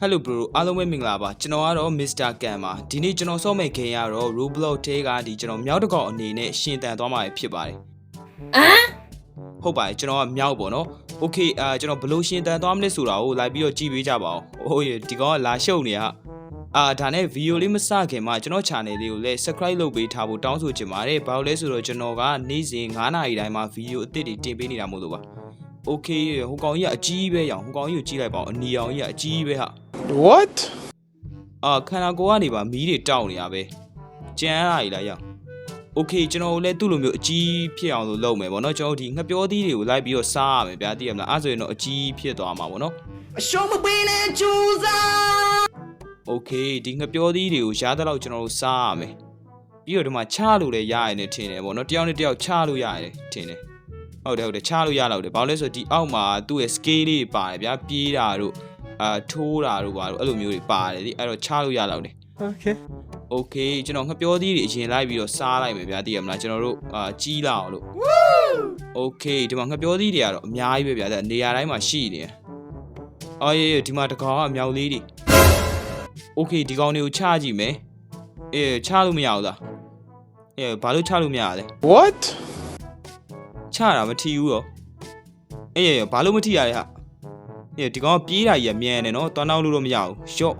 Hello bro အားလုံးပဲမင်္ဂလာပါကျွန်တော်ကတော့ Mr. Kan ပါဒီနေ့ကျွန်တော်ဆော့မဲ့ခင်ကတော့ Roblox ထဲကဒီကျွန်တော်မြောက်တစ်ကောင်အနေနဲ့ရှင်တန်သွားမှာဖြစ်ပါတယ်ဟမ်ဟုတ်ပါတယ်ကျွန်တော်ကမြောက်ပေါ့နော် Okay အာကျွန်တော်ဘယ်လို့ရှင်တန်သွားမလဲဆိုတာကိုလိုက်ပြီးတော့ကြည့်ပေးကြပါဦးဟိုဒီကောင်ကလာရှုပ်နေဟာအာဒါနဲ့ဗီဒီယိုလေးမစခင်မှာကျွန်တော် channel လေးကိုလည်း subscribe လုပ်ပေးထားဖို့တောင်းဆိုချင်ပါတယ်ဘာလို့လဲဆိုတော့ကျွန်တော်ကနေ့စဉ်9နာရီတိုင်းမှာဗီဒီယိုအသစ်တွေတင်ပေးနေတာမို့လို့ပါ Okay ဟိုကောင်ကြီးကအကြီးပဲရောင်ဟိုကောင်ကြီးကိုကြည့်လိုက်ပါဦးအနီအောင်ကြီးကအကြီးပဲဟာ what အာခန္ဓာကိုယ်ကနေပါမီးတွေတောက်နေတာပဲကြမ်းလာကြီးလားရောက် okay ကျွန်တော်လည်းသူ့လိုမျိုးအကြီးဖြစ်အောင်လို့လုပ်မယ်ဗောနော်ကျွန်တော်ဒီငှက်ပျောသီးတွေကိုလိုက်ပြီးတော့စားရမယ်ဗျာသိရမလားအဲ့ဆိုရင်တော့အကြီးဖြစ်သွားမှာဗောနော်အရှုံးမပေးနဲ့ကြိုးစား okay ဒီငှက်ပျောသီးတွေကိုရားတဲ့လောက်ကျွန်တော်တို့စားရမယ်ပြီးတော့ဒီမှာချလို့လည်းရရတယ်နဲ့ထင်တယ်ဗောနော်တယောက်နဲ့တယောက်ချလို့ရတယ်ထင်တယ်ဟုတ်တယ်ဟုတ်တယ်ချလို့ရလောက်တယ်ဘာလို့လဲဆိုတော့ဒီအောက်မှာသူ့ရဲ့ scale လေးပါတယ်ဗျာပြေးတာတို့ အာထိုးတာတို့ဘာလို့အဲ့လိုမျိုးတွေပါတယ်ဒီအဲ့တော့ချလို့ရတော့တယ် Okay. โอเคကျွန်တော်ငှက်ပြောသီးတွေအရင်လိုက်ပြီးတော့စားလိုက်မယ်ဗျာသိရမလားကျွန်တော်တို့အာကြီးလာအောင်လို့โอเคဒီမှာငှက်ပြောသီးတွေကတော့အများကြီးပဲဗျာဒါနေရာတိုင်းမှာရှိနေတယ်အော်ရေရေဒီမှာတကောင်ကအမြောက်လေးတွေโอเคဒီကောင်တွေကိုချကြည့်မယ်အေးချလို့မရဘူးလားအေးဘာလို့ချလို့မရလဲ What? ချတာမထီဘူးရောအေးရေဘာလို့မထီရလဲဟာ အေးဒီကောင်ကပြေးတာကြီးကမြန်တယ်နော်တွန်းနောက်လို့တော့မရဘူးရှော့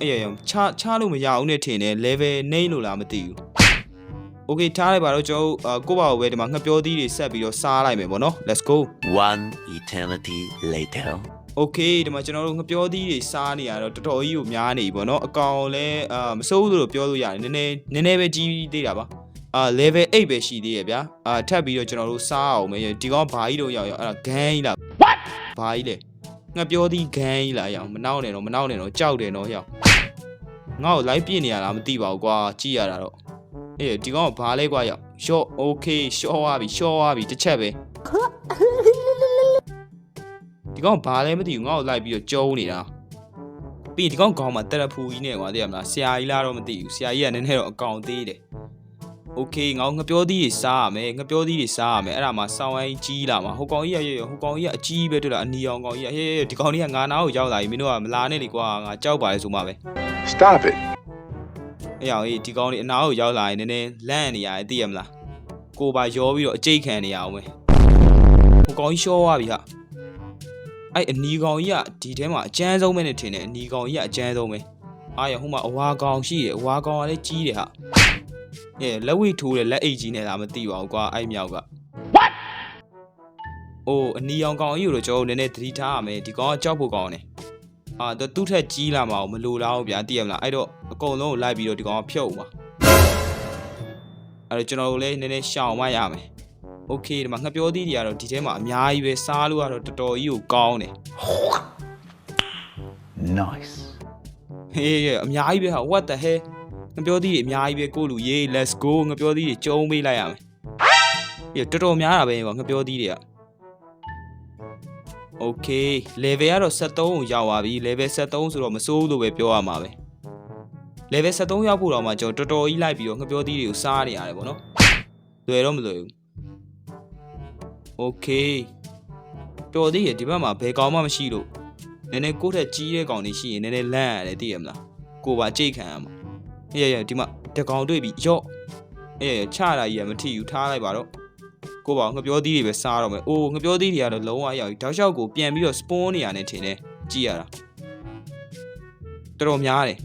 အေးရေချချလို့မရဘူးနဲ့ထင်တယ် level နှိမ့်လို့လားမသိဘူး โอเคထားလိုက်ပါတော့ကျွန်တော်တို့အာကိုယ့်ဘာကိုပဲဒီမှာငှက်ပြောသီးတွေဆက်ပြီးတော့စားလိုက်မယ်ပေါ့နော် let's go One eternity later. โอเคဒီမှာကျွန်တော်တို့ငှက်ပြောသီးတွေစားနေရတော့တော်တော်ကြီးကိုများနေပြီပေါ့နော်အကောင်လည်းအာမစိုးဘူးလို့ပြောလို့ရတယ်နည်းနည်းနည်းနည်းပဲကြီးသေးတာပါအာ level 8ပဲရှိသေးရဲ့ဗျာအာထပ်ပြီးတော့ကျွန်တော်တို့စားအောင်မယ်ဒီကောင်ဘာကြီးတော့ရောက်ရောက်အဲ့ဒါဂန်းကြီးလား what ဘာကြီးလဲ ငှက်ပြောသီးဂန်းကြီးလားရောက်မနောက်နဲ့တော့မနောက်နဲ့တော့ကြောက်တယ်နော်ရောက်ငါ့ကိုလိုက်ပြစ်နေရတာမသိပါဘူးကွာကြည့်ရတာတော့အေးဒီကောင်ကဘာလဲကွာရောက် short okay short သွားပြီ short သွားပြီတစ်ချက်ပဲဒီကောင်ဘာလဲမသိဘူးငါ့ကိုလိုက်ပြီးတော့ကျုံးနေတာပြီးဒီကောင်ခေါင်းမှာတက်ရဖူကြီးနဲ့ကွာသိရမလားဆရာကြီးလားတော့မသိဘူးဆရာကြီးကနည်းနည်းတော့အကောင်သေးတယ် Okay ငါငပြောသီးတွေစားရမယ်ငပြောသီးတွေစားရမယ်အဲ့ဒါမှစောင်းဝိုင်းကြီးလာမှာဟိုကောင်ကြီးရရဟိုကောင်ကြီးကအကြီးပဲတွေ့လားအနီအောင်ကောင်ကြီးဟေးဒီကောင်ကြီးကငါနားကိုရောက်လာပြီမင်းတို့ကမလာနဲ့လေကွာငါကြောက်ပါလေဆိုမှပဲ Stop it. အဲ့အောင်ကြီးဒီကောင်လေးအနားကိုရောက်လာရင်နည်းနည်းလန့်နေရတယ်သိရမလားကိုပါရောပြီးတော့အကျိတ်ခံနေရအောင်ပဲဟိုကောင်ကြီးရှော့သွားပြီဟာအဲ့အနီကောင်ကြီးကဒီထဲမှာအကျန်းဆုံးပဲနဲ့ထင်တယ်အနီကောင်ကြီးကအကျန်းဆုံးပဲအားရဟိုမှာအဝါကောင်ရှိတယ်အဝါကောင်ကလည်းကြီးတယ်ဟာ အဲလက်ဝိထိုးတယ်လက်အိတ်ကြီးနဲ့လားမသိပါဘူးကွာအဲ့မြောက်က What အိုးအနီအောင်ကောင်ကြီးကိုတော့ကျွန်တော်တို့နည်းနည်းသတိထားရမယ်ဒီကောင်ကကြောက်ဖို့ကောင်တယ်အာသူသူ့ထက်ကြီးလာမှာမလိုလားဘူးဗျာသိရမလားအဲ့တော့အကုန်လုံးကိုလိုက်ပြီးတော့ဒီကောင်ကဖြုတ်ပါအဲ့တော့ကျွန်တော်တို့လည်းနည်းနည်းရှောင်မှရမယ်โอเคဒီမှာငှက်ပြောသီးတွေကတော့ဒီထဲမှာအများကြီးပဲစားလို့ကတော့တော်တော်ကြီးကိုကောင်းတယ် Nice. ဟေးဟေးအများကြီးပဲဟာ what the hell ငပြောသီးတွေအများကြီးပဲကိုလူရေး let's go ငပြောသီးတွေကျုံးပေးလိုက်ရမယ်ဟေးတော်တော်များတာပဲကွာငပြောသီးတွေက okay level ကတော့73ကိုရောက်သွားပြီ level 73ဆိုတော့မစိုးဘူးလို့ပဲပြောရမှာပဲ level 73ရောက်ဖို့တော့မှကျွန်တော်တော်တော်ကြီးလိုက်ပြီးတော့ငပြောသီးတွေကိုစားနေရတယ်ဗောနော်လွယ်တော့မလွယ်ဘူး okay တော်သေးရဒီဘက်မှာဘယ်ကောင်မှမရှိလို့နည်းနည်းကိုယ့်ထက်ကြီးတဲ့ကောင်တွေရှိရင်နည်းနည်းလန့်ရတယ်သိရမလားကိုပါကြိတ်ခံရမှာ အေးရရဒီမှာတကောင်တွေ့ပြီရော့အေးချတာကြီးကမထီဘူးထားလိုက်ပါတော့ကိုပါငပြောသီးတွေပဲစားတော့မယ်အိုးငပြောသီးတွေကတော့လုံးဝရောက်ပြီတောက်လျှောက်ကိုပြန်ပြီးတော့ spawn နေရနေထင်တယ်ကြည့်ရတာတော်တော်များတယ်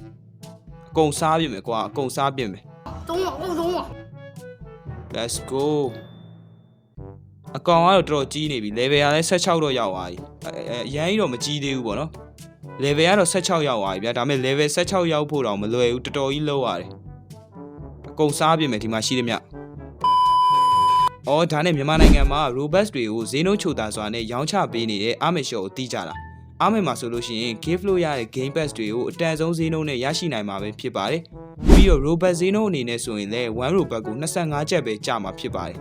အကုန်စားပြင်မယ်ကွာအကုန်စားပြင်မယ်သုံးပါဦးသုံးပါ let's go အကောင်ကတော့တော်တော်ကြီးနေပြီ level ကလည်း16တော့ရောက်သွားပြီအဲအဲအရန်ကြီးတော့မကြီးသေးဘူးပေါ့နော် level ကတော့16ရောက်သွားပြီဗျာဒါပေမဲ့ level 16ရောက်ဖို့တော့မလွယ်ဘူးတော်တော်ကြီး lâu ရတယ်အကုန်စားပြင်မယ်ဒီမှာရှိသမျှအော်ဒါနဲ့မြန်မာနိုင်ငံမှာ robux တွေကိုဈေးနှုန်းချိုတာစွာနဲ့ရောင်းချပေးနေတဲ့ Amex Shop ကိုတီးကြတာ Amex မှာဆိုလို့ရှိရင် gift လို့ရတဲ့ game pass တွေကိုအတန်ဆုံးဈေးနှုန်းနဲ့ရရှိနိုင်မှာပဲဖြစ်ပါတယ်ပြီးတော့ robux ဈေးနှုန်းအနေနဲ့ဆိုရင်လည်း1 robux ကို25ကျပ်ပဲကျမှာဖြစ်ပါတယ်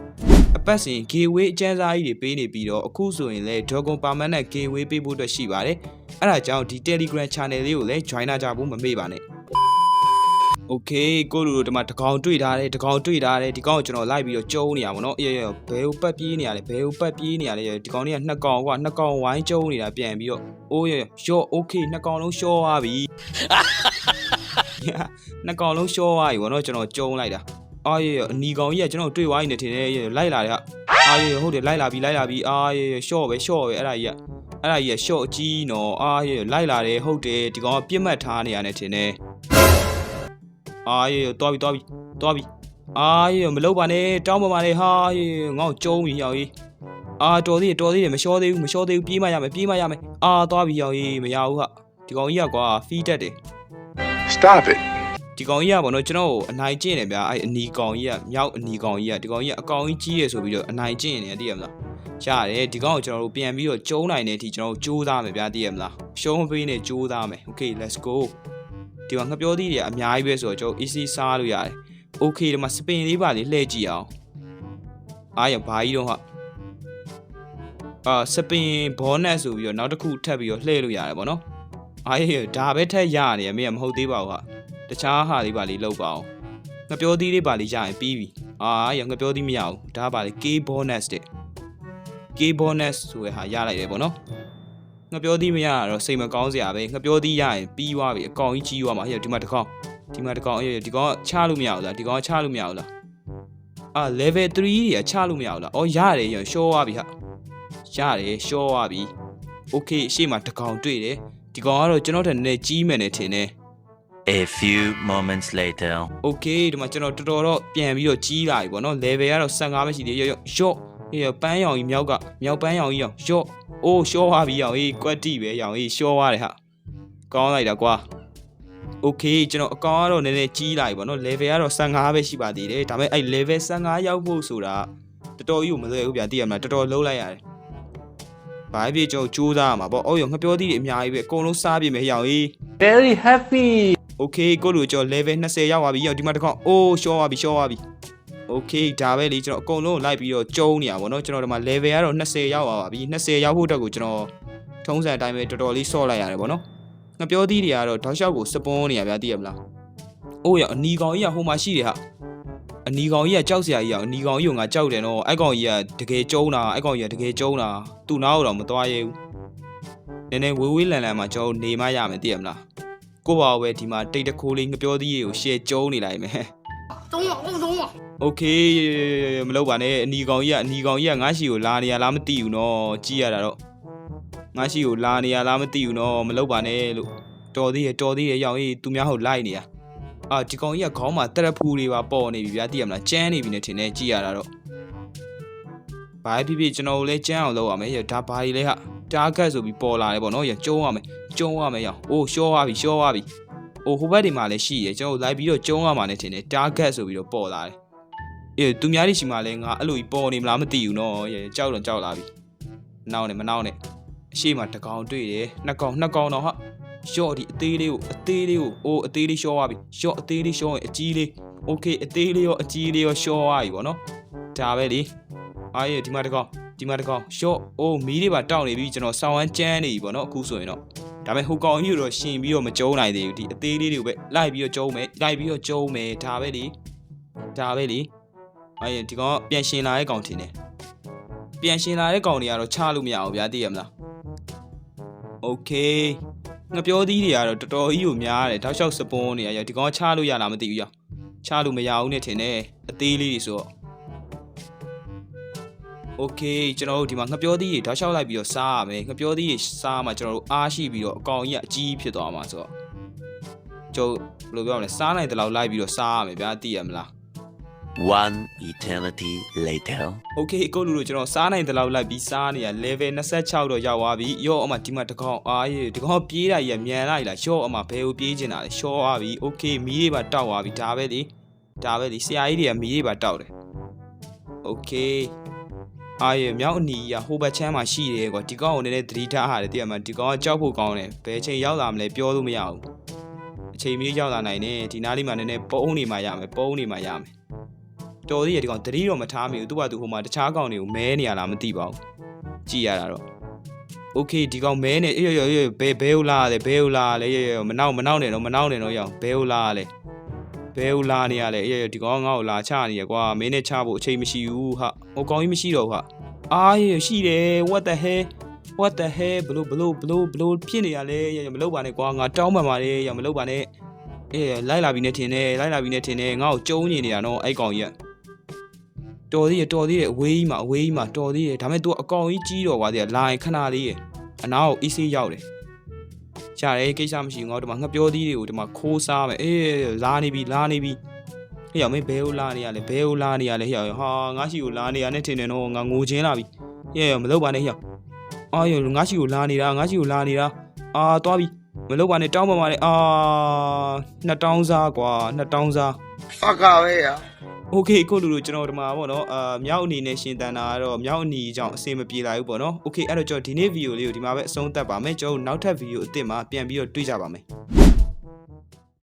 အပတ်စဉ် gateway အကျန်းစားကြီးတွေပေးနေပြီးတော့အခုဆိုရင်လည်း Dogon Permanent gateway ပေးဖို့အတွက်ရှိပါတယ်။အဲဒါကြောင့်ဒီ Telegram channel လေးကိုလည်း join လာကြဖို့မမေ့ပါနဲ့။ Okay ကိုလူတို့ဒီမှာတကောင်တွေ့ထားတယ်တကောင်တွေ့ထားတယ်ဒီကောင်ကိုကျွန်တော်လိုက်ပြီးတော့ကျုံနေရပါတော့။အေးအေးဘဲကိုပတ်ပြေးနေရတယ်ဘဲကိုပတ်ပြေးနေရတယ်ဒီကောင်တွေကနှစ်ကောင်ကွာနှစ်ကောင်ဝိုင်းကျုံနေတာပြန်ပြီးတော့အိုးရော့ okay နှစ်ကောင်လုံးရှော့သွားပြီ။နှစ်ကောင်လုံးရှော့သွားပြီဗောနော်ကျွန်တော်ကျုံလိုက်တာ။ အာရေအနီကောင်ကြီးကကျွန်တော်တွေ့သွားပြီနေထင်တယ်ရေလိုက်လာတယ်ဟာအာရေဟုတ်တယ်လိုက်လာပြီလိုက်လာပြီအာရေရှော့ပဲရှော့ပဲအဲ့ဒါကြီးကအဲ့ဒါကြီးကရှော့အကြီးနော်အာရေလိုက်လာတယ်ဟုတ်တယ်ဒီကောင်ကပြစ်မှတ်ထားနေရတယ်ထင်တယ်အာရေတော်ပြီတော်ပြီတော်ပြီအာရေမလုပ်ပါနဲ့တောင်းပန်ပါနဲ့ဟာရေငေါ့ကျုံးပြီရောက်ကြီးအာတော်သေးတယ်တော်သေးတယ်မလျှောသေးဘူးမလျှောသေးဘူးပြေးမရမယ်ပြေးမရမယ်အာသွားပြီရောက်ကြီးမရဘူးဟာဒီကောင်ကြီးကကွာဖီးတက်တယ် Stop it. ဒီကောင်ကြီးကပေါ့နော်ကျွန်တော်ကိုအနိုင်ကျင့်တယ်ဗျာအဲ့အနီကောင်ကြီးကမြောက်အနီကောင်ကြီးကဒီကောင်ကြီးကအကောင်ကြီးကြီးရယ်ဆိုပြီးတော့အနိုင်ကျင့်နေတယ်သိရမလားရတယ်ဒီကောင်ကိုကျွန်တော်တို့ပြန်ပြီးတော့ကျုံးနိုင်တဲ့အထိကျွန်တော်တို့ကြိုးစားမယ်ဗျာသိရမလားရှုံးမပေးနဲ့ကြိုးစားမယ် okay let's go ဒီမှာငှက်ပြောသီးတွေကအများကြီးပဲဆိုတော့ကျွန်တော် easy စားလို့ရတယ် okay ဒီမှာ spin လေးပါလေးလှည့်ကြည့်အောင်အားရဘာကြီးတော့ဟာအာ spin bonus ဆိုပြီးတော့နောက်တစ်ခုထပ်ပြီးတော့လှည့်လို့ရတယ်ဗောနော်အားရဒါပဲထက်ရနေရမင်းကမဟုတ်သေးပါဘူးဟာ တခြားဟာလေးပါလေးလောက်ပါအောင်ငှက်ပြောသီးလေးပါလေးရရင်ပြီးပြီအာရငှက်ပြောသီးမရဘူးဒါကပါလေ K bonus တဲ့ K bonus ဆိုတဲ့ဟာရလိုက်တယ်ဗောနော်ငှက်ပြောသီးမရတာတော့စိတ်မကောင်းစရာပဲငှက်ပြောသီးရရင်ပြီးသွားပြီအကောင်ကြီးကြီးသွားမှာဟဲ့ဒီမှာတစ်ကောင်ဒီမှာတစ်ကောင်အေးဒီကောင်ကချလို့မရဘူးလားဒီကောင်ကချလို့မရဘူးလားအာ level 3တွေကချလို့မရဘူးလားအော်ရတယ်ရရှော့သွားပြီဟာရတယ်ရှော့သွားပြီ okay အရှိမတစ်ကောင်တွေ့တယ်ဒီကောင်ကတော့ကျွန်တော်ထက်နည်းနည်းကြီးမယ်နဲ့ထင်တယ် A few moments later. okay ဒီမှာကျွန်တော်တော်တော်တော့ပြန်ပြီးတော့ကြီးလာပြီပေါ့နော် level ကတော့15ပဲရှိသေးရော့ရော့အေးပန်းရောင်ကြီးမြောက်ကမြောက်ပန်းရောင်ကြီးရောင်ရော့အိုးရှော့သွားပြီရောင်အေးကွက်တိပဲရောင်အေးရှော့သွားတယ်ဟာကောင်းလိုက်တာကွာ okay ကျွန်တော်အကောင်ကတော့နည်းနည်းကြီးလာပြီပေါ့နော် level ကတော့15ပဲရှိပါသေးတယ်ဒါပေမဲ့အဲ့ level 15ရောက်ဖို့ဆိုတာတော်တော်ကြီးကိုမလွယ်ဘူးဗျာသိရမလားတော်တော်လုံးလိုက်ရတယ်ဘာဖြစ်ကျွန်တော်စူးစမ်းရမှာပေါ့အော်ရောငှက်ပြောသီးတွေအများကြီးပဲအကုန်လုံးစားပြမယ်ရောင်အေး Very happy. Okay ကိုလူကျော် level 20ရောက်သွားပြီရောက်ဒီမှာတစ်ခေါက်အိုးရှော့သွားပြီရှော့သွားပြီ okay ဒါပဲလေကျွန်တော်အကုန်လုံးကိုလိုက်ပြီးတော့ကျုံးနေရပါတော့ကျွန်တော်ဒီမှာ level ကတော့20ရောက်သွားပါပြီ20ရောက်ဖို့အတွက်ကိုကျွန်တော်ထုံးစံအတိုင်းပဲတော်တော်လေးဆော့လိုက်ရတယ်ဗောနော်ငါပြောသီးတွေကတော့တောက်လျှောက်ကိုစပွန်းနေရဗျာသိရမလားအိုးရအနီကောင်ကြီးကဟိုမှာရှိတယ်ဟာအနီကောင်ကြီးကကြောက်စရာကြီးအောင်အနီကောင်ကြီးကငါကြောက်တယ်နော်အဲ့ကောင်ကြီးကတကယ်ကျုံးတာအဲ့ကောင်ကြီးကတကယ်ကျုံးတာသူ့နားကိုတော့မသွားရဲဘူးနည်းနည်းဝေးဝေးလန်လန်မှာကျွန်တော်နေမရမယ်သိရမလား ကို့ဘာဝဲဒီမှာတိတ်တခိုးလေးငပြောသေးရေကိုရှယ်ကျုံးနေလိုက်မယ်သုံးပါအောင်သုံးပါโอเคမလုပ်ပါနဲ့အနီကောင်ကြီးကအနီကောင်ကြီးကငါ့ရှီကိုလာနေရလားမသိဘူးနော်ကြည့်ရတာတော့ငါ့ရှီကိုလာနေရလားမသိဘူးနော်မလုပ်ပါနဲ့လို့တော်သေးရတော်သေးရရောင်အေးသူများဟုတ်လိုက်နေရအာဒီကောင်ကြီးကခေါင်းမှာတရဖူတွေပါပေါ်နေပြီဗျာသိရမလားကြမ်းနေပြီနဲ့ထင်တယ်ကြည့်ရတာတော့ဘာဖြစ်ဖြစ်ကျွန်တော်လည်းကြမ်းအောင်လုပ်ရမယ်ဒါဘာကြီးလဲဟာ တားကတ်ဆိုပြီးပေါ်လာတယ်ပေါ့နော်ရကျုံးရမယ်ကျုံးရမယ်ရအိုးရှော့သွားပြီရှော့သွားပြီအိုးဟိုဘက်ဒီမှာလည်းရှိရကျွန်တော်တို့လိုက်ပြီးတော့ကျုံးရမှာနဲ့ထင်တယ်တားကတ်ဆိုပြီးတော့ပေါ်လာတယ် အေးသူများတွေရှိမှလည်းငါအဲ့လိုကြီးပေါ်နေမလားမသိဘူးနော်ရေကြောက်တော့ကြောက်လာပြီမနောက်နဲ့မနောက်နဲ့အရှိမတကောင်တွေ့တယ်နှစ်ကောင်နှစ်ကောင်တော့ဟာရှော့ဒီအသေးလေးကိုအသေးလေးကိုအိုးအသေးလေးရှော့သွားပြီရှော့အသေးလေးရှော့ရင်အကြီးလေးโอเคအသေးလေးရောအကြီးလေးရောရှော့သွားပြီဗောနော်ဒါပဲလေအားရဒီမှာတကောင် ဒီမှာတကောင်ရှော့အိုးမီးတွေပါတောက်နေပြီကျွန်တော်ဆောင်းဝမ်းကျန်းနေပြီဗောနော်အခုဆိုရင်တော့ဒါပေမဲ့ဟိုကောင်ကြီးတို့ရှင်ပြီးတော့မကျုံနိုင်သေးဘူးဒီအသေးလေးတွေကိုပဲလိုက်ပြီးတော့ကျုံမယ်လိုက်ပြီးတော့ကျုံမယ်ဒါပဲလေဒါပဲလေ အဲ့ဒီကောင်ကပြန်ရှင်လာတဲ့ကောင်ထင်တယ်ပြန်ရှင်လာတဲ့ကောင်တွေကတော့ချလို့မရဘူးဗျာသိရမလားโอเคငါပြောသီးတွေကတော့တော်တော်ကြီးကိုများတယ်တောက်လျှောက်စပွန်းနေရရဒီကောင်ကချလို့ရလားမသိဘူးရချလို့မရဘူးနဲ့ထင်တယ်အသေးလေးတွေဆိုတော့ โอเคကျွန်တော်တို့ဒီမှာငါပြောသီးတွေတောက်လျှောက်လိုက်ပြီးတော့စားရမယ်ငါပြောသီးတွေစားမှကျွန်တော်တို့အားရှိပြီးတော့အကောင်ကြီးကအကြီးဖြစ်သွားမှာဆိုတော့ကျုပ်ဘယ်လိုပြောမလဲစားနိုင်တဲ့လောက်လိုက်ပြီးတော့စားရမယ်ဗျာသိရမလား One eternity later. ။ Okay ကိုလူတို့ကျွန်တော်စားနိုင်တဲ့လောက်လိုက်ပြီးစားနေရ level 26တော့ရောက်သွားပြီ။ရော့အမဒီမှာတကောင်အားရေဒီကောင်ပြေးတာကြီးကမြန်လိုက်လား။ရော့အမဘယ်ကိုပြေးချင်တာလဲ။ရှော့သွားပြီ။ Okay မီးတွေပါတောက်သွားပြီဒါပဲလေ။ဒါပဲလေဆရာကြီးတွေကမီးတွေပါတောက်တယ်။ Okay အားရေမြောက်အနီကြီးကဟိုဘက်ချမ်းမှာရှိတယ်ကွာဒီကောင်ကိုနည်းနည်းသတိထားရတယ်သိရမှာဒီကောင်ကကြောက်ဖို့ကောင်းတယ်ဘယ်ချိန်ရောက်လာမလဲပြောလို့မရဘူးအချိန်မီရောက်လာနိုင်တယ်ဒီနားလေးမှာနည်းနည်းပုံးနေမှရမယ်ပုံးနေမှရမယ် တော်သေးရဒီကောင်တတိတော့မထားမိဘူးသူကသူဟိုမှာတခြားကောင်တွေကိုမဲနေရလားမသိပါဘူးကြည်ရတာတော့โอเคဒီကောင်မဲနေအေးရရရဘဲဘဲဦးလာလဲဘဲဦးလာလဲရရမနောက်မနောက်နဲ့တော့မနောက်နဲ့တော့ရအောင်ဘဲဦးလာလဲ ဘဲဦးလာနေရလဲအေးဒီကောင်ကငါ့ကိုလာချနေရကွာမင်းနဲ့ချဖို့အချိန်မရှိဘူးဟာ ဟိုကောင်ကြီးမရှိတော့ဘူးဟာအာရေရှိတယ် what the hell what the hell ဘလို့ဘလို့ဘလို့ဘလို့ဖြစ်နေရလဲရမလုပ်ပါနဲ့ကွာငါတောင်းပန်ပါတယ်ရမလုပ်ပါနဲ့အေးလိုက်လာပြီနဲ့ထင်တယ်လိုက်လာပြီနဲ့ထင်တယ်ငါ့ကိုကျုံးနေနေတာနော်အဲ့ကောင်ကြီးကတော်သေးရတော်သေးရအဝေးကြီးမှာအဝေးကြီးမှာတော်သေးရဒါပေမဲ့ तू အကောင်ကြီးကြီးတော့ကွာတည်းလာရင်ခဏလေးရအနာကိုအီးဆေးရောက်တယ်ရှာတယ်ကိစ္စမရှိဘူးငါတို့ဒီမှာငှက်ပြောသီးတွေကိုဒီမှာခိုးစားမယ်အေးလာနေပြီလာနေပြီ ဟေ့ရမင်းဘဲကိုလာနေရလဲဘဲကိုလာနေရလဲဟေ့ရဟာငါရှိကိုလာနေရနဲ့ထင်တယ်နော်ငါငိုချင်းလာပြီဟေ့ရမလုပ်ပါနဲ့ဟေ့ရအာရငါရှိကိုလာနေတာငါရှိကိုလာနေတာအာသွားပြီမလုပ်ပါနဲ့တောင်းပါပါနဲ့အာနှစ်တောင်းစားကွာနှစ်တောင်းစား Fuck out here. โอเคအခုလူလူကျွန်တော်ဒီမှာပေါ့နော်အာမြောက်အနေနဲ့ရှင်တန်တာကတော့မြောက်အနီအကြောင်းအဆင်မပြေလာဘူးပေါ့နော်โอเคအဲ့တော့ကျွန်တော်ဒီနေ့ဗီဒီယိုလေးကိုဒီမှာပဲအဆုံးသတ်ပါမယ်ကျွန်တော်တို့နောက်ထပ်ဗီဒီယိုအသစ်မှာပြန်ပြီးတော့တွေ့ကြပါမယ်